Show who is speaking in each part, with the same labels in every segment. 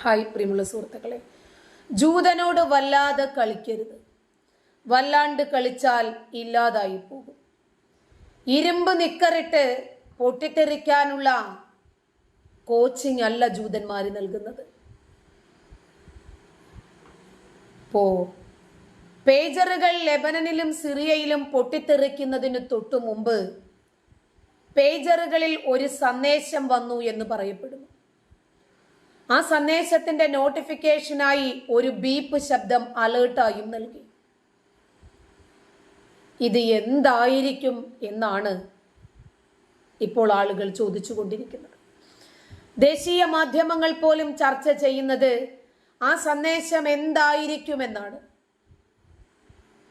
Speaker 1: Hi പ്രിയമുള്ള സുഹൃത്തുക്കളെ. ജൂതനോട് വല്ലാതെ കളിക്കരുത്. വല്ലാണ്ട് കളിച്ചാൽ ഇല്ലാതായി പോകും. ഇരുമ്പ് നിക്കറിട്ട് പൊട്ടിത്തെറിക്കാനുള്ള കോച്ചിങ് അല്ല ജൂതന്മാര് നൽകുന്നത്. പോ. പേജറുകൾ ലെബനനിലും സിറിയയിലും പൊട്ടിത്തെറിക്കുന്നതിന് തൊട്ടു മുമ്പ് പേജറുകളിൽ ഒരു സന്ദേശം വന്നു എന്ന് പറയപ്പെടുന്നു. ആ സന്ദേശത്തിന്റെ നോട്ടിഫിക്കേഷനായി ഒരു ബീപ്പ് ശബ്ദം അലേർട്ടായും നൽകി. ഇത് എന്തായിരിക്കും എന്നാണ് ഇപ്പോൾ ആളുകൾ ചോദിച്ചുകൊണ്ടിരിക്കുന്നത്. ദേശീയ മാധ്യമങ്ങൾ പോലും ചർച്ച ചെയ്യുന്നത് ആ സന്ദേശം എന്തായിരിക്കുമെന്നാണ്.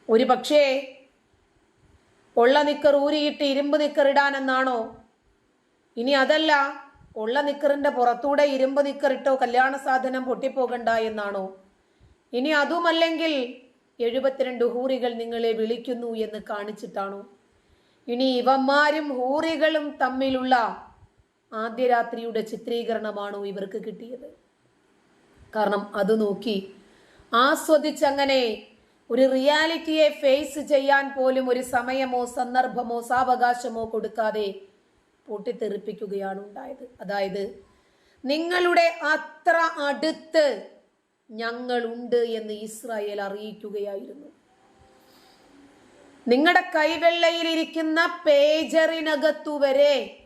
Speaker 1: ഒരു പക്ഷേ ഉള്ള നിക്കർ ഊരിയിട്ട് ഇരുമ്പ് നിക്കർ ഇടാനെന്നാണോ? ഇനി അതല്ല ഉള്ള നിക്കറിന്റെ പുറത്തൂടെ ഇരുമ്പ് നിക്കറിട്ടോ കല്യാണ സാധനം പൊട്ടിപ്പോകണ്ട എന്നാണോ? ഇനി അതുമല്ലെങ്കിൽ എഴുപത്തിരണ്ട് ഹൂറികൾ നിങ്ങളെ വിളിക്കുന്നു എന്ന് കാണിച്ചിട്ടാണോ? ഇനി ഇവന്മാരും ഹൂറികളും തമ്മിലുള്ള ആദ്യ രാത്രിയുടെ ചിത്രീകരണമാണോ ഇവർക്ക് കിട്ടിയത്? കാരണം അത് നോക്കി ആസ്വദിച്ചങ്ങനെ ഒരു റിയാലിറ്റിയെ ഫേസ് ചെയ്യാൻ പോലും ഒരു സമയമോ സന്ദർഭമോ സാവകാശമോ കൊടുക്കാതെ പൊട്ടിത്തെറിപ്പിക്കുകയാണ് ഉണ്ടായത്. അതായത് നിങ്ങളുടെ അത്ര അടുത്ത് ഞങ്ങളുണ്ട് എന്ന് ഇസ്രായേൽ അറിയിക്കുകയായിരുന്നു. നിങ്ങളുടെ കൈവെള്ളയിൽ ഇരിക്കുന്ന പേജറിനകത്തു വരെ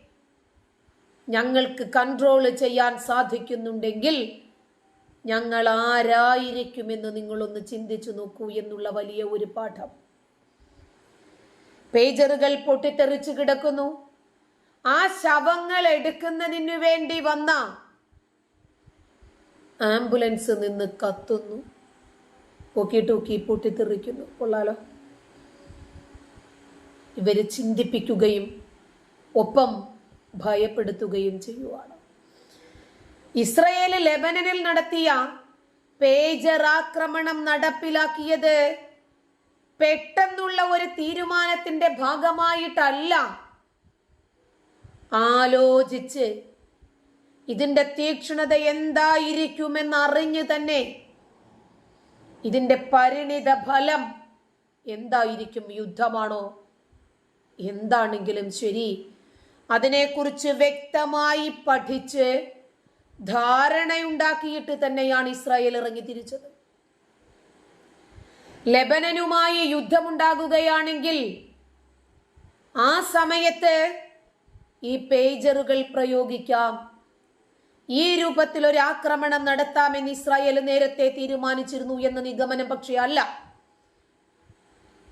Speaker 1: ഞങ്ങൾക്ക് കൺട്രോൾ ചെയ്യാൻ സാധിക്കുന്നുണ്ടെങ്കിൽ ഞങ്ങൾ ആരായിരിക്കുമെന്ന് നിങ്ങളൊന്ന് ചിന്തിച്ചു നോക്കൂ എന്നുള്ള വലിയ ഒരു പാഠം. പേജറുകൾ പൊട്ടിത്തെറിച്ച് കിടക്കുന്നു. ആ ശവങ്ങൾ എടുക്കുന്നതിനു വേണ്ടി വന്ന ആംബുലൻസ് നിന്ന് കത്തുന്നു. പൊക്കി ടൂക്കി പൊട്ടിത്തെറിക്കുന്നു. കൊള്ളാലോ. ഇവരെ ചിന്തിപ്പിക്കുകയും ഒപ്പം ഭയപ്പെടുത്തുകയും ചെയ്യുവാണ്. ഇസ്രയേൽ ലെബനനിൽ നടത്തിയ പേജർ ആക്രമണം നടപ്പിലാക്കിയത് പെട്ടെന്നുള്ള ഒരു തീരുമാനത്തിന്റെ ഭാഗമായിട്ടല്ല. ആലോചിച്ച് ഇതിന്റെ തീക്ഷ്ണത എന്തായിരിക്കുമെന്ന് അറിഞ്ഞു തന്നെ ഇതിന്റെ പരിണിത ഫലം എന്തായിരിക്കും യുദ്ധമാണോ? എന്താണെങ്കിലും ശരി അതിനെക്കുറിച്ച് വ്യക്തമായി പഠിച്ച് ധാരണയുണ്ടാക്കിയിട്ട് തന്നെയാണ് ഇസ്രായേൽ ഇറങ്ങി തിരിച്ചത്. ലെബനനുമായി യുദ്ധമുണ്ടാകുകയാണെങ്കിൽ ആ സമയത്ത് ഈ പേജറുകൾ പ്രയോഗിക്കാം. ഈ രൂപത്തിൽ ഒരു ആക്രമണം നടത്താമെന്ന് ഇസ്രായേൽ നേരത്തെ തീരുമാനിച്ചിരുന്നു എന്ന നിഗമനം പക്ഷേ അല്ല.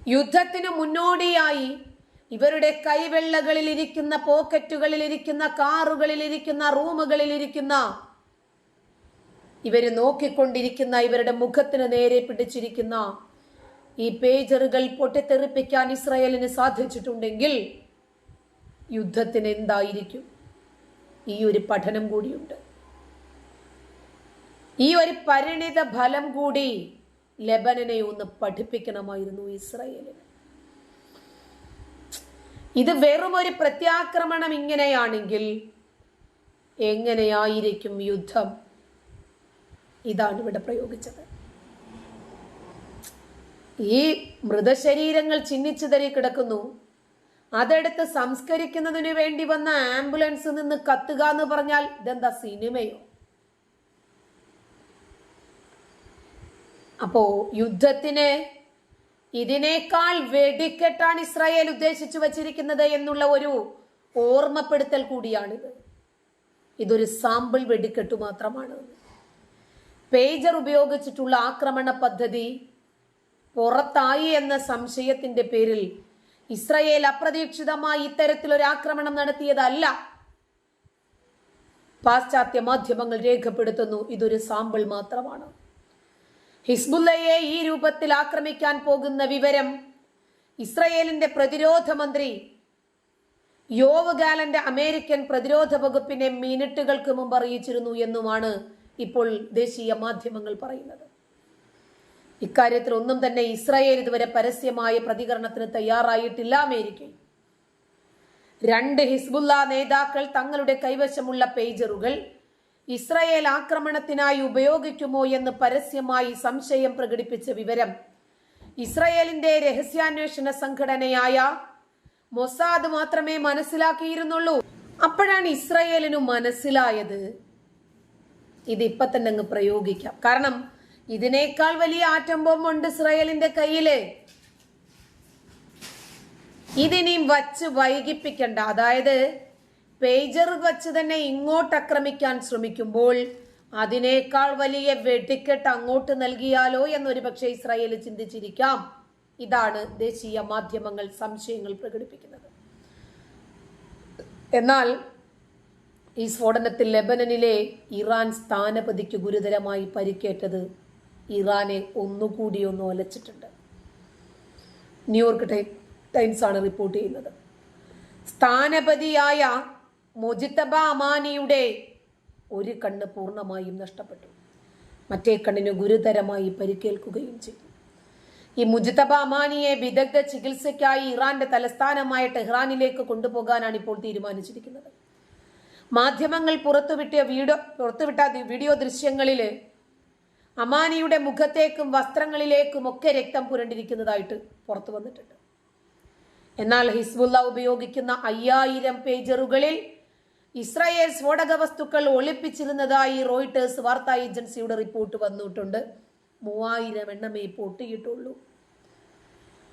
Speaker 1: യുദ്ധത്തിന് മുന്നോടിയായി ഇവരുടെ കൈവെള്ളകളിൽ ഇരിക്കുന്ന പോക്കറ്റുകളിൽ ഇരിക്കുന്ന കാറുകളിൽ ഇരിക്കുന്ന റൂമുകളിൽ ഇരിക്കുന്ന ഇവർ നോക്കിക്കൊണ്ടിരിക്കുന്ന ഇവരുടെ മുഖത്തിന് നേരെ പിടിച്ചിരിക്കുന്ന ഈ പേജറുകൾ പൊട്ടിത്തെറിപ്പിക്കാൻ ഇസ്രായേലിന് സാധിച്ചിട്ടുണ്ടെങ്കിൽ യുദ്ധത്തിന് എന്തായിരിക്കും? ഈ ഒരു പഠനം കൂടിയുണ്ട്. ഈ ഒരു പരിണിത ഫലം കൂടി ലബനനെ ഒന്ന് പഠിപ്പിക്കണമായിരുന്നു ഇസ്രയേലിന്. ഇത് വെറും ഒരു പ്രത്യാക്രമണം ഇങ്ങനെയാണെങ്കിൽ എങ്ങനെയായിരിക്കും യുദ്ധം? ഇതാണ് ഇവിടെ പ്രയോഗിച്ചത്. ഈ മൃതശരീരങ്ങൾ ചിന്നിച്ചിതറി കിടക്കുന്നു. അതെടുത്ത് സംസ്കരിക്കുന്നതിന് വേണ്ടി വന്ന ആംബുലൻസ് നിന്ന് കത്തുക എന്ന് പറഞ്ഞാൽ ഇതെന്താ സിനിമയോ? അപ്പോ യുദ്ധത്തിന് ഇതിനേക്കാൾ വെടിക്കെട്ടാണ് ഇസ്രായേൽ ഉദ്ദേശിച്ചു വച്ചിരിക്കുന്നത് എന്നുള്ള ഒരു ഓർമ്മപ്പെടുത്തൽ കൂടിയാണിത്. ഇതൊരു സാമ്പിൾ വെടിക്കെട്ട് മാത്രമാണ്. പേജർ ഉപയോഗിച്ചിട്ടുള്ള ആക്രമണ പദ്ധതി പുറത്തായി എന്ന സംശയത്തിന്റെ പേരിൽ ഇസ്രയേൽ അപ്രതീക്ഷിതമായി ഇത്തരത്തിലൊരു ആക്രമണം നടത്തിയതല്ല. പാശ്ചാത്യ മാധ്യമങ്ങൾ രേഖപ്പെടുത്തുന്നു ഇതൊരു സാമ്പിൾ മാത്രമാണ്. ഹിസ്ബുല്ലയെ ഈ രൂപത്തിൽ ആക്രമിക്കാൻ പോകുന്ന വിവരം ഇസ്രയേലിന്റെ പ്രതിരോധ മന്ത്രി യോവ് ഗാലന്റെ അമേരിക്കൻ പ്രതിരോധ വകുപ്പിനെ മിനിറ്റുകൾക്ക് മുമ്പ് അറിയിച്ചിരുന്നു എന്നുമാണ് ഇപ്പോൾ ദേശീയ മാധ്യമങ്ങൾ പറയുന്നത്. ഇക്കാര്യത്തിൽ ഒന്നും തന്നെ ഇസ്രായേൽ ഇതുവരെ പരസ്യമായ പ്രതികരണത്തിന് തയ്യാറായിട്ടില്ല അമേരിക്കയിൽ രണ്ട് ഹിസ്ബുല്ല നേതാക്കൾ തങ്ങളുടെ കൈവശമുള്ള പേജറുകൾ ഇസ്രായേൽ ആക്രമണത്തിനായി ഉപയോഗിക്കുമോ എന്ന് പരസ്യമായി സംശയം പ്രകടിപ്പിച്ച വിവരം ഇസ്രായേലിന്റെ രഹസ്യാന്വേഷണ സംഘടനയായ മൊസാദ് മാത്രമേ മനസ്സിലാക്കിയിരുന്നുള്ളൂ. അപ്പോഴാണ് ഇസ്രായേലിനു മനസ്സിലായത്. ഇത് ഇപ്പൊ തന്നെ അങ്ങ് പ്രയോഗിക്കാം. കാരണം ഇതിനേക്കാൾ വലിയ ആറ്റം ബോംബുണ്ട് ഇസ്രായേലിന്റെ കയ്യിൽ. ഇതിനിയും വച്ച് വൈകിപ്പിക്കണ്ട. അതായത് പേജർ വച്ച് തന്നെ ഇങ്ങോട്ട് ആക്രമിക്കാൻ ശ്രമിക്കുമ്പോൾ അതിനേക്കാൾ വലിയ വെടിക്കെട്ട് അങ്ങോട്ട് നൽകിയാലോ എന്നൊരു പക്ഷേ ഇസ്രായേൽ ചിന്തിച്ചിരിക്കാം. ഇതാണ് ദേശീയ മാധ്യമങ്ങൾ സംശയങ്ങൾ പ്രകടിപ്പിക്കുന്നത്. എന്നാൽ ഈ സ്ഫോടനത്തിൽ ലെബനനിലെ ഇറാൻ സ്ഥാനപതിക്ക് ഗുരുതരമായി പരിക്കേറ്റത് ഇറാനെ ഒന്നുകൂടി ഒന്ന് ഒലച്ചിട്ടുണ്ട്. ന്യൂയോർക്ക് ടൈംസ് ആണ് റിപ്പോർട്ട് ചെയ്യുന്നത്. സ്ഥാനപതിയായ മൊജിത്തബ അമാനിയുടെ ഒരു കണ്ണ് പൂർണമായും നഷ്ടപ്പെട്ടു. മറ്റേ കണ്ണിന് ഗുരുതരമായി പരിക്കേൽക്കുകയും ചെയ്തു. ഈ മുജിത്തബ അമാനിയെ വിദഗ്ധ ചികിത്സയ്ക്കായി ഇറാന്റെ തലസ്ഥാനമായ ടെഹ്റാനിലേക്ക് കൊണ്ടുപോകാനാണ് ഇപ്പോൾ തീരുമാനിച്ചിരിക്കുന്നത്. മാധ്യമങ്ങൾ പുറത്തുവിട്ട വീഡിയോ പുറത്തുവിട്ട വീഡിയോ ദൃശ്യങ്ങളിൽ അമാനിയുടെ മുഖത്തേക്കും വസ്ത്രങ്ങളിലേക്കും ഒക്കെ രക്തം പുരണ്ടിരിക്കുന്നതായിട്ട് പുറത്തു വന്നിട്ടുണ്ട്. എന്നാൽ ഹിസ്ബുല്ല ഉപയോഗിക്കുന്ന അയ്യായിരം പേജറുകളിൽ ഇസ്രായേൽ സ്ഫോടക വസ്തുക്കൾ ഒളിപ്പിച്ചിരുന്നതായി റോയിട്ടേഴ്സ് വാർത്താ ഏജൻസിയുടെ റിപ്പോർട്ട് വന്നിട്ടുണ്ട്. മൂവായിരം എണ്ണമേ പൊട്ടിയിട്ടുള്ളൂ.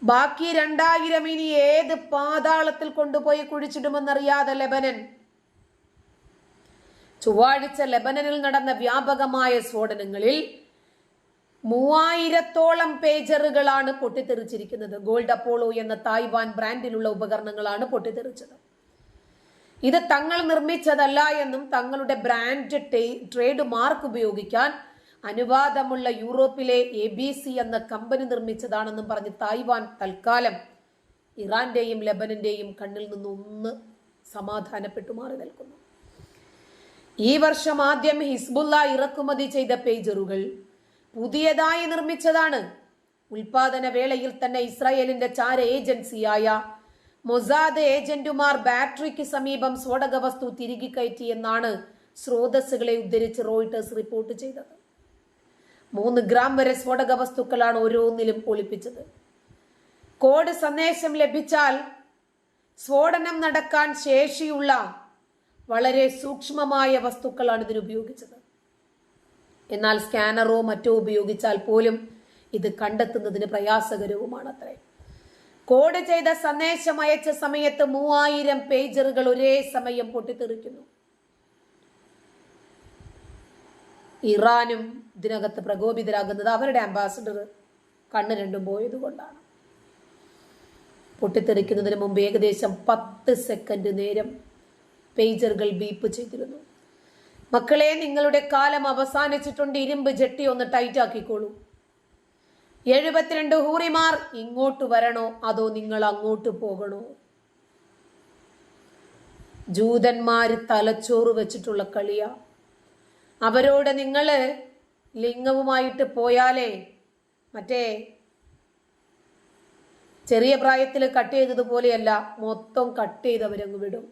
Speaker 1: ബാക്കി രണ്ടായിരം ഇനി ഏത് പാതാളത്തിൽ കൊണ്ടുപോയി കുഴിച്ചിടുമെന്നറിയാതെ ലെബനൻ. ചൊവ്വാഴ്ച ലെബനനിൽ നടന്ന വ്യാപകമായ സ്ഫോടനങ്ങളിൽ മൂവായിരത്തോളം പേജറുകളാണ് പൊട്ടിത്തെറിച്ചിരിക്കുന്നത്. ഗോൾഡ് അപ്പോളോ എന്ന തായ്വാൻ ബ്രാൻഡിലുള്ള ഉപകരണങ്ങളാണ് പൊട്ടിത്തെറിച്ചത്. ഇത് തങ്ങൾ നിർമ്മിച്ചതല്ല എന്നും തങ്ങളുടെ ബ്രാൻഡ് ട്രേഡ് മാർക്ക് ഉപയോഗിക്കാൻ അനുവാദമുള്ള യൂറോപ്പിലെ എ ബി സി എന്ന കമ്പനി നിർമ്മിച്ചതാണെന്നും പറഞ്ഞ് തായ്വാൻ തൽക്കാലം ഇറാന്റെയും ലെബനന്റെയും കണ്ണിൽ നിന്നൊന്ന് സമാധാനപ്പെട്ടു മാറി നിൽക്കുന്നു. ഈ വർഷം ആദ്യം ഹിസ്ബുല്ല ഇറക്കുമതി ചെയ്ത പേജറുകൾ പുതിയതായി നിർമ്മിച്ചതാണ്. ഉൽപാദന വേളയിൽ തന്നെ ഇസ്രായേലിന്റെ ചാര ഏജൻസിയായ മൊസാദ് ഏജന്റുമാർ ബാറ്ററിക്ക് സമീപം സ്ഫോടക വസ്തു തിരികെ കയറ്റിയെന്നാണ് സ്രോതസ്സുകളെ ഉദ്ധരിച്ച് റോയിട്ടേഴ്സ് റിപ്പോർട്ട് ചെയ്തത്. മൂന്ന് ഗ്രാം വരെ സ്ഫോടക വസ്തുക്കളാണ് ഓരോന്നിലും ഒളിപ്പിച്ചത്. കോഡ് സന്ദേശം ലഭിച്ചാൽ സ്ഫോടനം നടക്കാൻ ശേഷിയുള്ള വളരെ സൂക്ഷ്മമായ വസ്തുക്കളാണ് ഇതിന് ഉപയോഗിച്ചത് എന്നാൽ സ്കാനറോ മറ്റോ ഉപയോഗിച്ചാൽ പോലും ഇത് കണ്ടെത്തുന്നതിന് പ്രയാസകരവുമാണ് അത്രേ കോഡ് ചെയ്ത സന്ദേശം അയച്ച സമയത്ത് മൂവായിരം പേജറുകൾ ഒരേ സമയം പൊട്ടിത്തെറിക്കുന്നു. ഇറാനും ഇതിനകത്ത് പ്രകോപിതരാകുന്നത് അവരുടെ അംബാസഡർ കണ്ണ് രണ്ടും പോയത് കൊണ്ടാണ്. പൊട്ടിത്തെറിക്കുന്നതിന് മുമ്പ് ഏകദേശം പത്ത് സെക്കൻഡ് നേരം പേജറുകൾ ബീപ്പ് ചെയ്തിരുന്നു. മക്കളെ നിങ്ങളുടെ കാലം അവസാനിച്ചിട്ടുണ്ട്. ഇരുമ്പ് ജെട്ടി ഒന്ന് ടൈറ്റ് ആക്കിക്കോളൂ. എഴുപത്തിരണ്ട് ഹൂറിമാർ ഇങ്ങോട്ട് വരണോ? അതോ നിങ്ങൾ അങ്ങോട്ട് പോകണോ? ജൂതന്മാർ തലച്ചോറ് വെച്ചിട്ടുള്ള കളിയ. അവരോട് നിങ്ങൾ ലിംഗവുമായിട്ട് പോയാലേ മറ്റേ ചെറിയ പ്രായത്തിൽ കട്ട് ചെയ്തതുപോലെയല്ല മൊത്തം കട്ട് ചെയ്തവരങ്ങ് വിടും.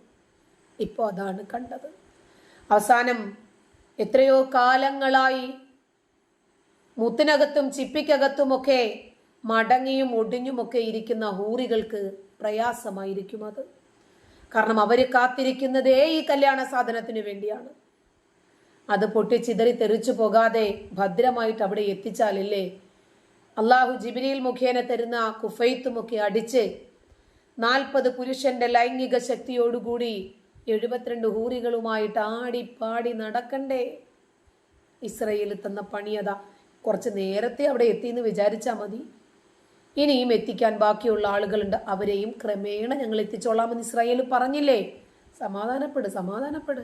Speaker 1: ഇപ്പോൾ അതാണ് കണ്ടത്. അവസാനം എത്രയോ കാലങ്ങളായി മുത്തിനകത്തും ചിപ്പിക്കകത്തുമൊക്കെ മടങ്ങിയും ഒടിഞ്ഞുമൊക്കെ ഇരിക്കുന്ന ഹൂറികൾക്ക് പ്രയാസമായിരിക്കും അത്. കാരണം അവർ കാത്തിരിക്കുന്നതേ ഈ കല്യാണ സാധനത്തിന് വേണ്ടിയാണ്. അത് പൊട്ടി ചിതറി തെറിച്ചു പോകാതെ ഭദ്രമായിട്ട് അവിടെ എത്തിച്ചാലല്ലേ അള്ളാഹു ജിബിരിയിൽ മുഖേന തരുന്ന കുഫൈത്തുമൊക്കെ അടിച്ച് നാൽപ്പത് പുരുഷന്റെ ലൈംഗിക ശക്തിയോടുകൂടി എഴുപത്തിരണ്ട് ഹൂറികളുമായിട്ട് ആടി പാടി നടക്കണ്ടേ? ഇസ്രയേൽ തന്ന പണിയതാ കുറച്ച് നേരത്തെ അവിടെ എത്തിയെന്ന് വിചാരിച്ചാൽ മതി. ഇനിയും എത്തിക്കാൻ ബാക്കിയുള്ള ആളുകളുണ്ട്. അവരെയും ക്രമേണ ഞങ്ങൾ എത്തിച്ചോളാമെന്ന് ഇസ്രായേൽ പറഞ്ഞില്ലേ? സമാധാനപ്പെട് സമാധാനപ്പെട്.